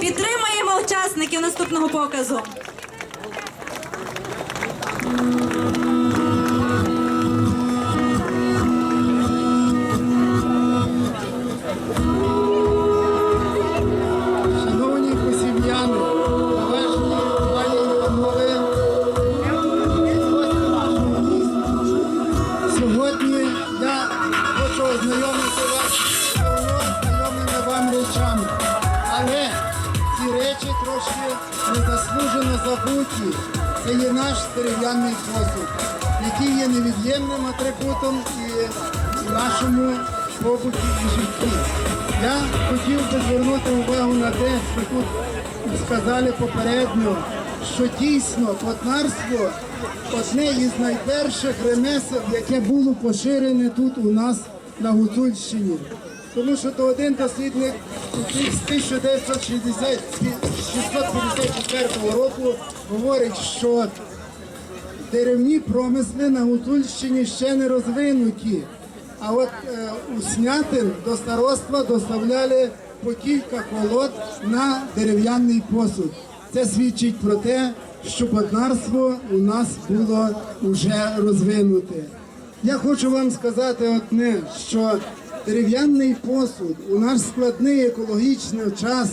Підтримаємо учасників наступного показу. Наш дерев'яний посуд, який є невід'ємним атрибутом і нашому побуті і житті. Я хотів би звернути увагу на те, що тут сказали попередньо, що дійсно плотнарство одне із найперших ремесел, яке було поширене тут у нас на Гуцульщині. Тому що то один дослідник з 1960 654 року говорить, що деревні промисли на Гуцульщині ще не розвинуті. А от е, у Снятин до староства доставляли по кілька колод на дерев'яний посуд. Це свідчить про те, що плотнарство у нас було вже розвинуте. Я хочу вам сказати одне, що дерев'яний посуд у наш складний екологічний час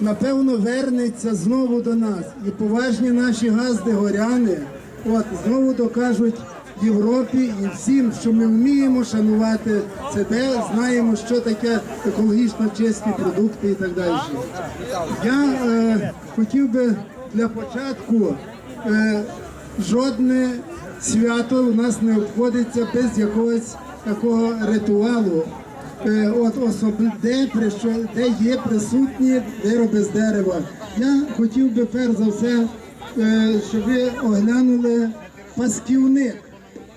напевно вернеться знову до нас. І поважні наші газди горяни от знову докажуть Європі і всім, що ми вміємо шанувати себе, знаємо, що таке екологічно чисті продукти і так далі. Я е, хотів би для початку е, жодне свято у нас не обходиться без якогось такого ритуалу. Е, От особи, де, при де є присутні вироби з дерева. Я хотів би перш за все, е, щоб ви оглянули пасківник.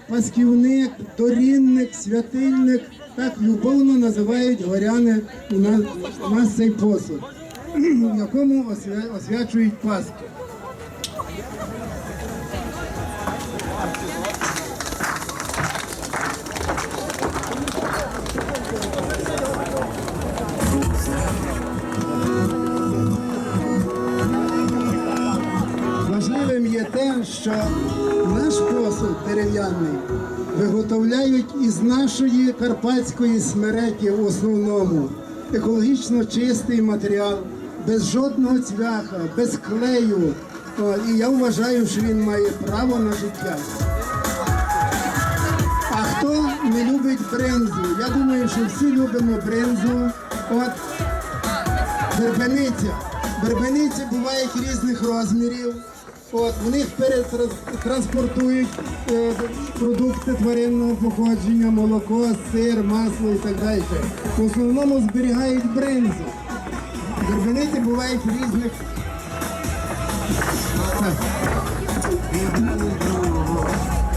Пасківник, дорінник, святильник, так любовно називають горяни у нас, у нас цей посуд, в якому освя- освячують Пасху. Що наш посуд дерев'яний виготовляють із нашої карпатської смереки в основному. Екологічно чистий матеріал, без жодного цвяха, без клею. І я вважаю, що він має право на життя. А хто не любить брензу? Я думаю, що всі любимо брензу. От Бербениця. Бербениці бувають різних розмірів. От, в них перетранспортують е, продукти тваринного походження, молоко, сир, масло і так далі. В основному зберігають бринзу. Бербениці бувають різних.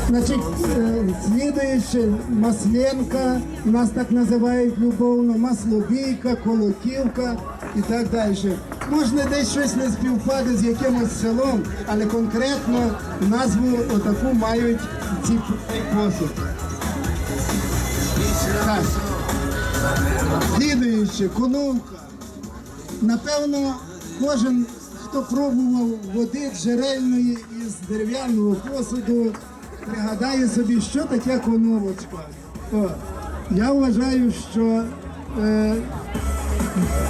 Значить, е, слідуючи масленка, нас так називають любовно, маслобійка, колотівка і так далі. Можна десь щось не співпаде з якимось селом, але конкретно назву отаку мають ці цей посуд. Так. Слідуючи, коновка. Напевно, кожен, хто пробував води джерельної із дерев'яного посуду, пригадає собі, що таке коновочка. О, я вважаю, що е,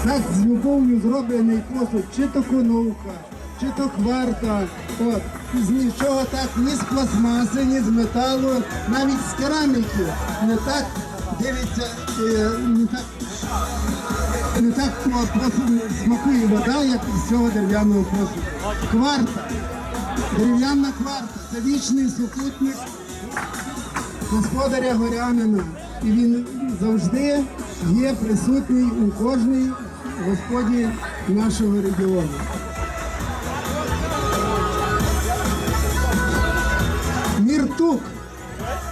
так з любов'ю зроблений посуд, чи то коновка, чи то кварта, от, з нічого так, ні з пластмаси, ні з металу, навіть з кераміки не так дивиться, е, не так не так просто смакує вода, як із цього дерев'яного посуду. Кварта. Дерев'яна кварта це вічний супутник господаря горянина. І він завжди є присутній у кожній господі нашого регіону. Міртук.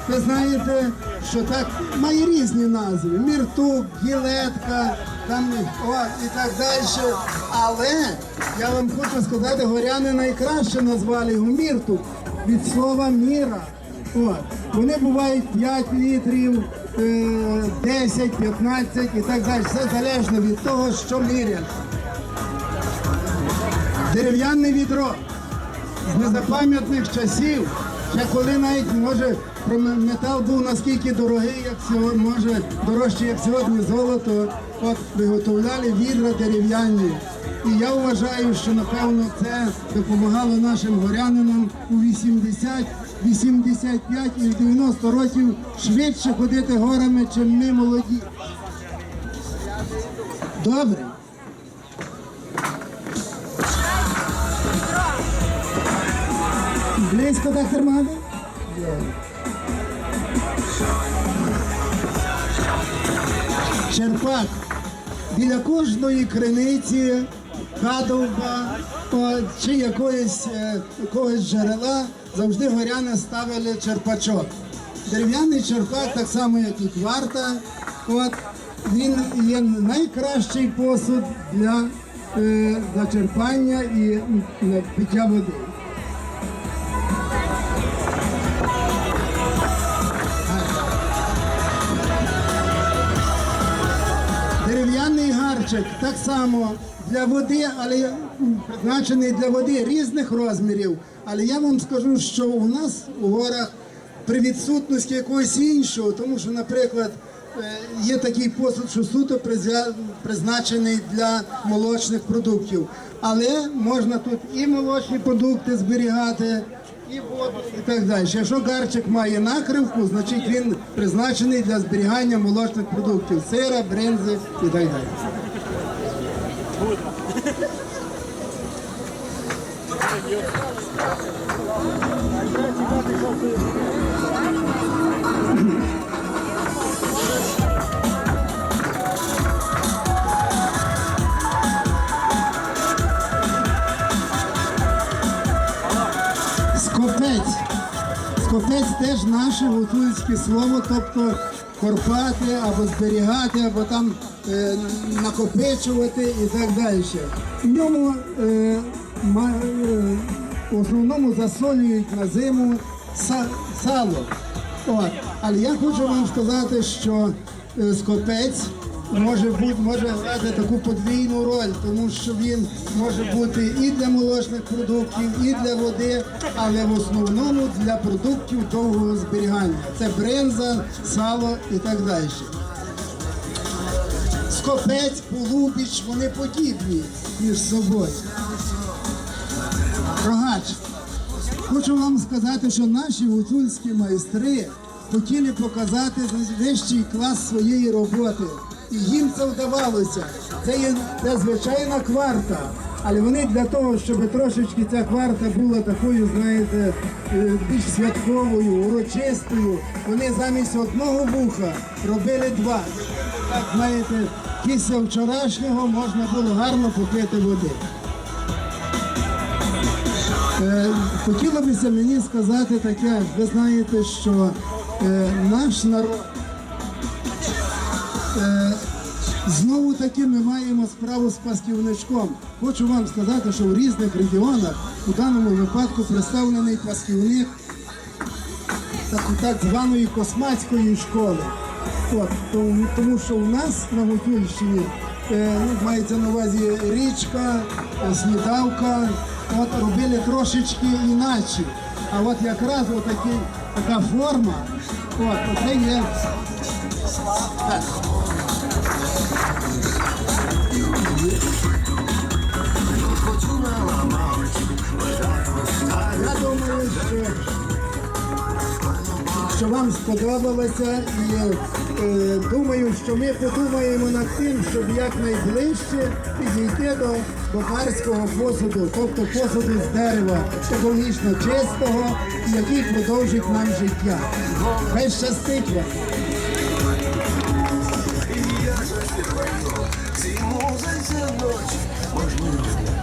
Ви знаєте, що так має різні назви. Міртук, гілетка, там о, і так далі. Але я вам хочу сказати, горяни найкраще назвали його міртук від слова міра. От. Вони бувають 5 літрів, 10, 15 і так далі. Все залежно від того, що мірять. Дерев'яне відро з незапам'ятних часів, ще коли навіть може метал був наскільки дорогий, як сьогодні, може дорожче, як сьогодні золото, от виготовляли відра дерев'яні. І я вважаю, що напевно це допомагало нашим горянинам у 80, 85 і в 90 років швидше ходити горами, чим ми молоді. Добре. Близько так термати? Черпак. Біля кожної криниці, кадовба чи якоїсь, е, якогось джерела завжди горяни ставили черпачок. Дерев'яний черпак, так само як і кварта. От, він є найкращий посуд для, е, для черпання і для пиття води. Дерев'яний так само для води, але призначений для води різних розмірів. Але я вам скажу, що у нас у горах при відсутності якогось іншого, тому що, наприклад, е, є такий посуд, що суто призначений для молочних продуктів. Але можна тут і молочні продукти зберігати, і воду, і так далі. Якщо гарчик має накривку, значить він призначений для зберігання молочних продуктів сира, бринзи і так далі. Скопець. Скопець теж наше гуцульське слово, тобто корпати або зберігати, або там е, накопичувати і так далі. В ньому е, ма- е, в основному засолюють на зиму са- сало. От. Але я хочу вам сказати, що е, скопець може бути може грати таку подвійну роль, тому що він може бути і для молочних продуктів, і для води, але в основному для продуктів довгого зберігання. Це бринза, сало і так далі. Скопець, полубіч, вони подібні між собою. Рогач. Хочу вам сказати, що наші гуцульські майстри хотіли показати вищий клас своєї роботи. І їм це вдавалося. Це є це звичайна кварта. Але вони для того, щоб трошечки ця кварта була такою, знаєте, е, більш святковою, урочистою, вони замість одного вуха робили два. Так, знаєте, після вчорашнього можна було гарно попити води. Е, Хотілося б мені сказати таке, ви знаєте, що е, наш народ знову таки ми маємо справу з пасківничком. Хочу вам сказати, що в різних регіонах у даному випадку представлений пасківник так, так званої космацької школи. От, тому, тому що у нас на Гуцульщині е, ну, мається на увазі річка, е, смітавка, от робили трошечки іначе. А от якраз отакі, така форма, от, оце є. Так. Вам сподобалося і е, думаю, що ми подумаємо над тим, щоб якнайближче підійти до бокарського посуду, тобто посуду з дерева, екологічно чистого, який продовжить нам життя. Хай щастить вам! Цій музиці ночі можливо